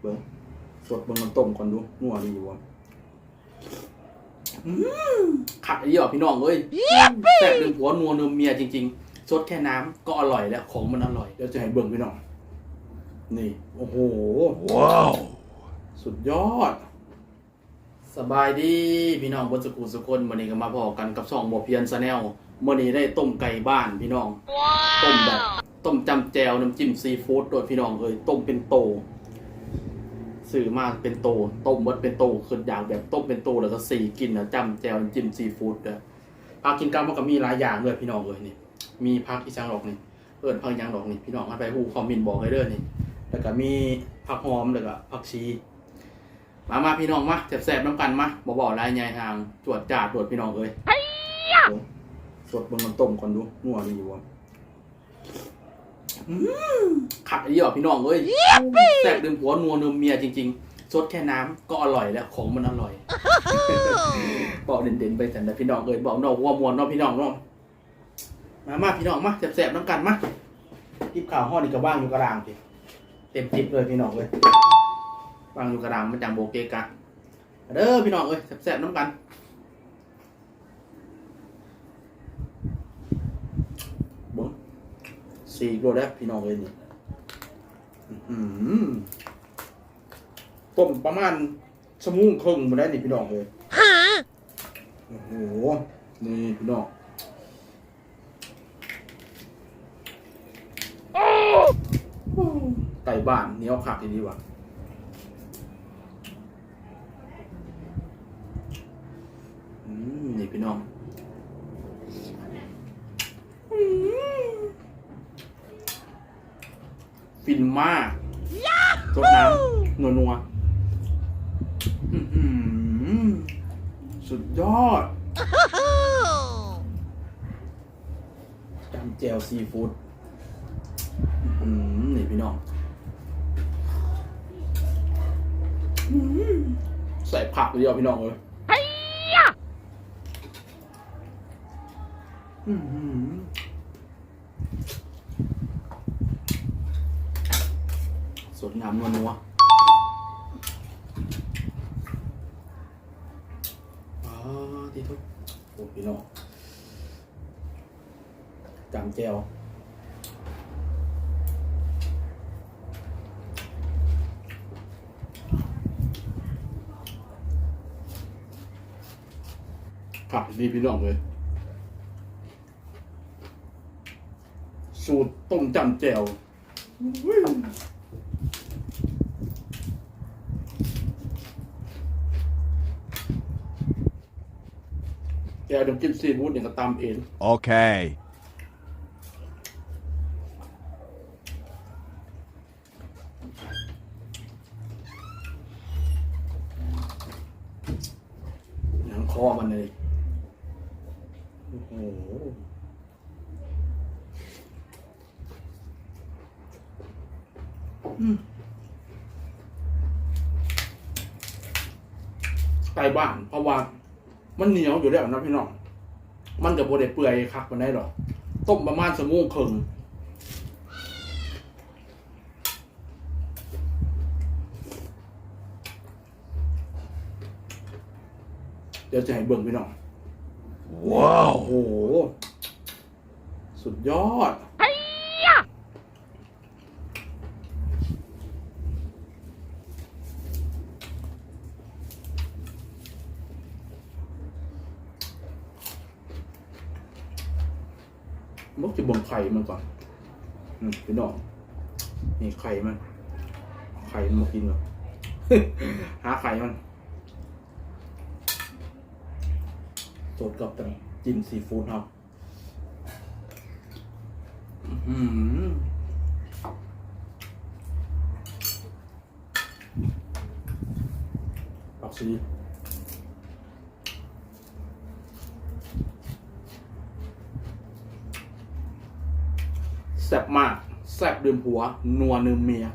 เบิ้งสดเบิ้งมันต้มก่อนดูนัวดีอยู่วะอืมขัดไอ้เหี้ยพี่น้องเอ้ยแซ่บลืมผัวนัวลืมเมียจริง ๆ สดแค่น้ำก็อร่อยแล้วของมันอร่อยเดี๋ยวจะให้เบิ้งพี่น้อง นี่ โอ้โห Wow. สุดยอด สบายดีพี่น้องบนสกูสุคนวันนี้ก็มาพอกันกับช่องบอเพียนซาแนลวันนี้ได้ต้มไก่บ้านพี่น้อง ต้มแบบต้มจำแจวน้ำจิ้มซีฟู้ดโดยพี่น้องเอ้ยต้มเป็นโต สื่อมากเป็นโตต้มมดเป็นโตคืออยากแบบต้มเป็นโตแล้วก็สีกินนะจำแจวน้ำจิ้มซีฟู้ดเด้อผักกินกันมันก็มีหลายอย่างเลยพี่น้องเอ้ยนี่มีผักอีสังหรอกนี่เอิญผักอีหยังหรอกนี่พี่น้องมาไปหูคอมเมนต์บอกให้เด้อนี่แล้วก็มีผักหอมแล้วก็ผักชีมามาพี่น้องมาแซ่บๆน้ำกันมาบ่บอกลายใหญ่ทางจวดจาดตรวจพี่น้องเอ้ยโอ้สดเบิ่งมันต้มก่อนดูนัวดีอยู่ วะอืมขัดไอ้เหี้ยพี่น้องเอ้ยแซ่บลืมผัวนัวลืมเมียจริงๆสดแค่น้ำก็อร่อยแล้วของมันอร่อย บอกเด่นๆไปแต่นะพี่น้องเอ้ยบอกนอกหัวมวนเนาะพี่น้องเนาะมามาพี่น้องมาแซ่บๆน้ำกันมาทิปข่าวห่อนี่ก็ว่างอยู่กระดางพี่เต็มทิปเลยพี่น้องเลยวางอยู่กระดางมันจังโบเกกะเด้อพี่น้องเอ้ยแซ่บๆน้ำกันเบิ้ง สี่โลแล้วพี่น้องเอ้ยนี่อื้อหือต้มประมาณชั่วโมงครึ่งมาได้นี่พี่น้องเลยโอ้โห นี่พี่น้องไก่บ้านเหนียวขักดีว่ะ อืมนี่พี่น้องอืม ฟินมากสดน้ำนัวนัวๆอื้อหือสุดยอดจำแจวซีฟู้ดอื้อหือนี่พี่น้องอื้อหือใส่ผักเลยอะพี่น้องเลยอื้อหือ สดงามนัวนัวอ๋อที่ทุกโอ้พี่น้องจำแจวผักดีพี่น้องเลย สูตรต้มจำแจ่วอุ้ยแก วน้ำจิ้มซีฟู้ดเนี่ยก็ตำเอง Okay. หนังคอมันเลยโอ้โหอืมไก่บ้านเพราะว่า มันเหนียวอยู่แล้วนะพี่น้อง มันจะบดได้เปื่อยคักมันได้หรอกต้มประมาณสมงครึ่งเดี๋ยวจะให้เบิ่งพี่น้อง Wow. โอ้โห สุดยอด มุกจะบ่งไข่มันก่อนอืมพี่น้องนี่ไข่มันเอาไข่มันมากินก่อนหาไข่มันสดกับแต่จิ้มซีฟู้ดครับอืมปักซี แซ่บมาก แซ่บดื่มผัว นัวนืมเมีย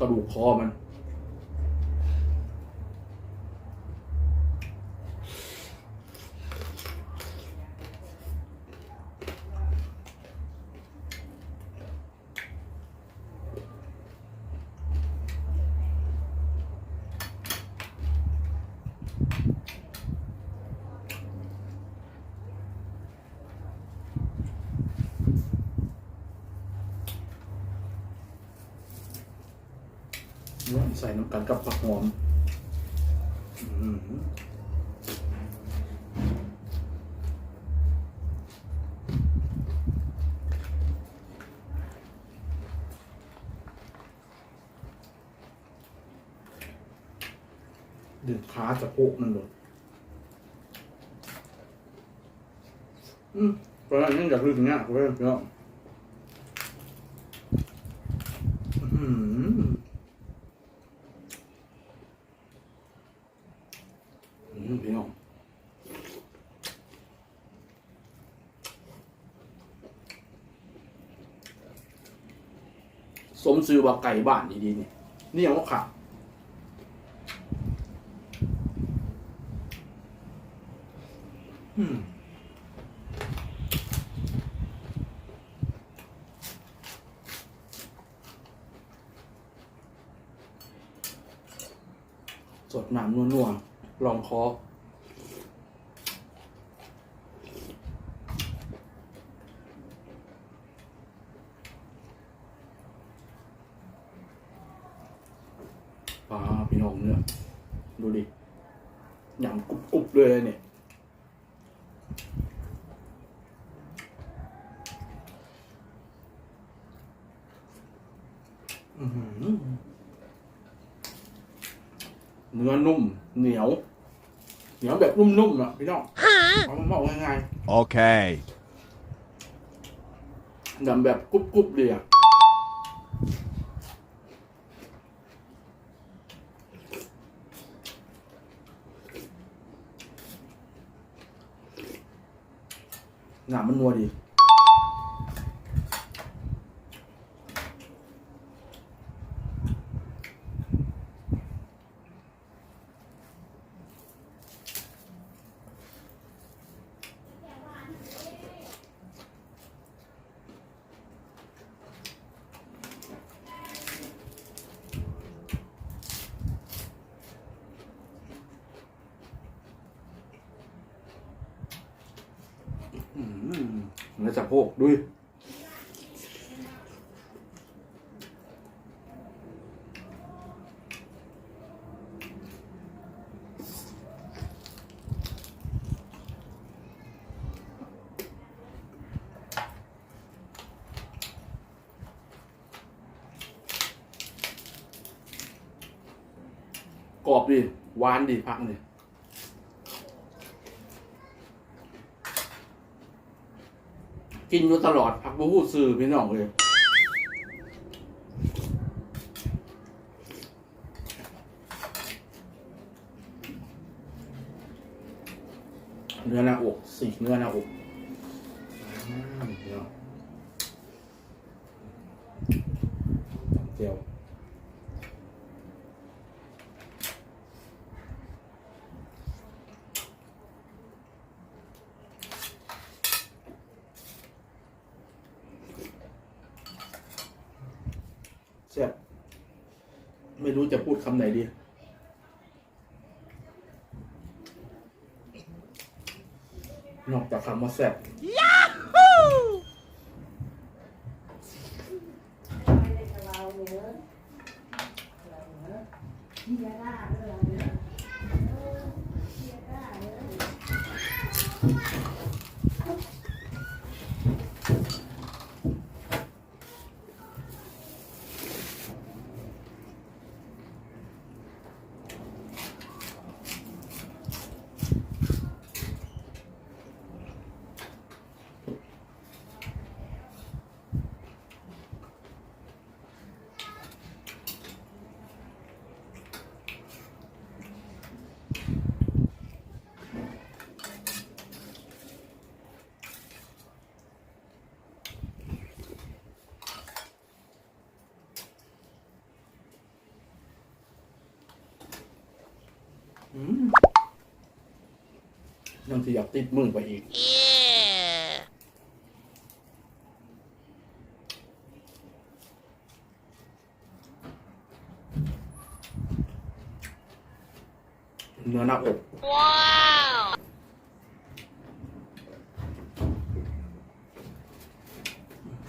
กระดูกคอมัน ใส่น้ำกันกับผักหอมอืมดึงขาจะโปกมันเลยอืมเพราะฉะนั้นอยากรู้ถึงเนี้ยเพราะฉะนั้นเนาะอืม อืมพี่น้องส มซื้อว่าไก่บ้านดีๆเนี่ยนี่ยังว่าขาดสดน้ำนัวๆลองคอ ปลาพี่น้องเนี่ยดูดิ ยำกรุบกรุบๆเลยเนี่ยอื้อหือเนื้อนุ่ม เหนียว เหนียวแบบนุ่มๆอะพี่น้องเอามาบอกง่าย Okay. ๆยำแบบกรุบกรุบๆเลยอะ หนามันนัวดี อืม เนื้อสะโพกดูกรอบดิหวานดิพักเนี่ย กินอยู่ตลอดพักบูฮู้ซื้อพี่น้องเลยเนื้อหน้าอกสี่เนื้อหน้าอกอืมเดี๋ยวเจียวแซ่บไม่รู้จะพูดคำไหนดีนอกจากคำว่าแซ่บอื ยังที่อยากติดมือไปอีกเนื้อหน้าอก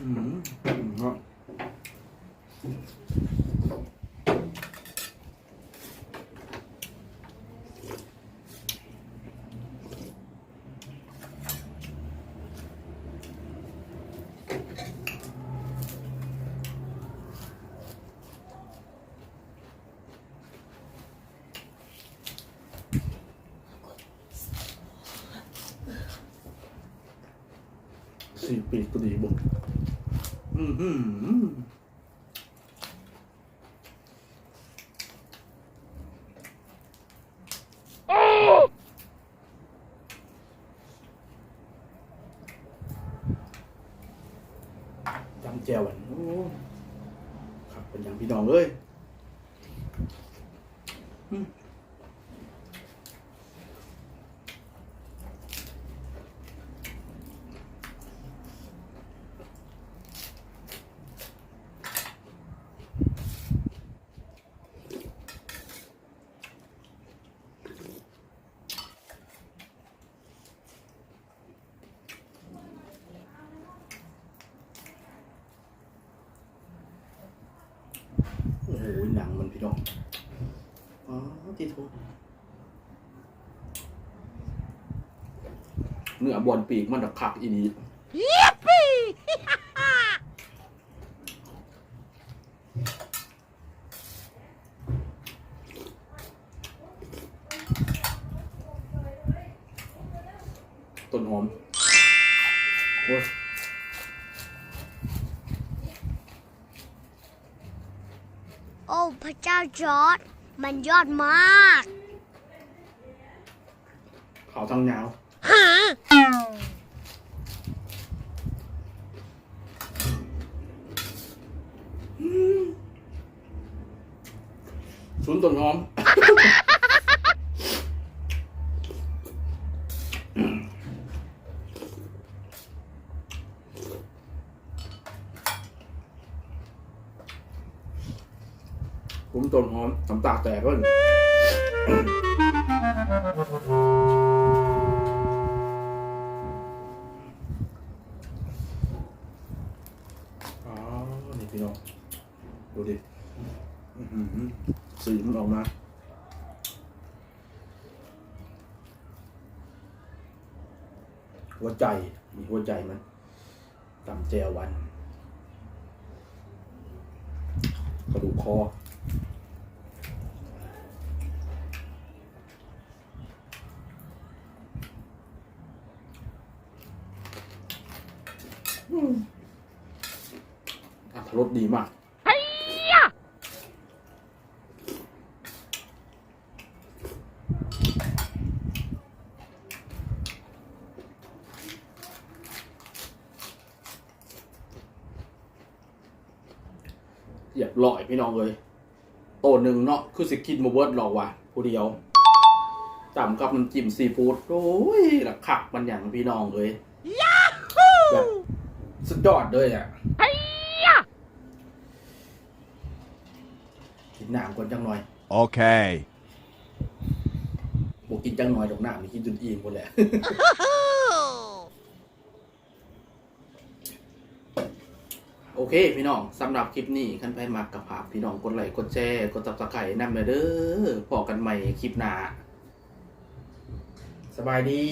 อืมอืม สี่ปีกก็ดีบุกอืมอืมอืมจำแจวอันครับเป็นย่างพี่น้องเอ้ยอืม หหนังมันพี่น้องอ๋อที่ทุกเนื้อบอลปีกมันดักคักอีนี้ต้นหอมโอ้ย พระเจ้าจอร์ดมันยอดมากขาวทางยาวฮะชุนต้นหอม ผมต้นหอมน้ำตาแตกเพิ่นอ๋อนี่พี่น้องดูดิอื้อหือสีมันออกมาหัวใจ มีหัวใจมันตำแจววัน กระดูกคอ อืมอัตรสดีมากเรียบร้อยพี่น้องเลย โตหนึ่งเนาะคือสิกินมาเวิร์ดหรอกว่ะผู้เดียวจำกับน้ำจิ้มซีฟู้ดโอ้ยหลักขักมันอย่างพี่น้องเลยแบบ สุดยอดเลยอะกินน้ำก่อนจังหน่อย Okay. บอกกินจังหน่อยดอกน้ำนี่กินจนอิ่มหมดแหละ โอเค พี่น้องสำหรับคลิปนี้ขั้นไปมักกับภาพพี่น้องกดไลค์กดแชร์กดตับตะไคร่นำเลยเด้อพอกันใหม่คลิปหน้าสบายดี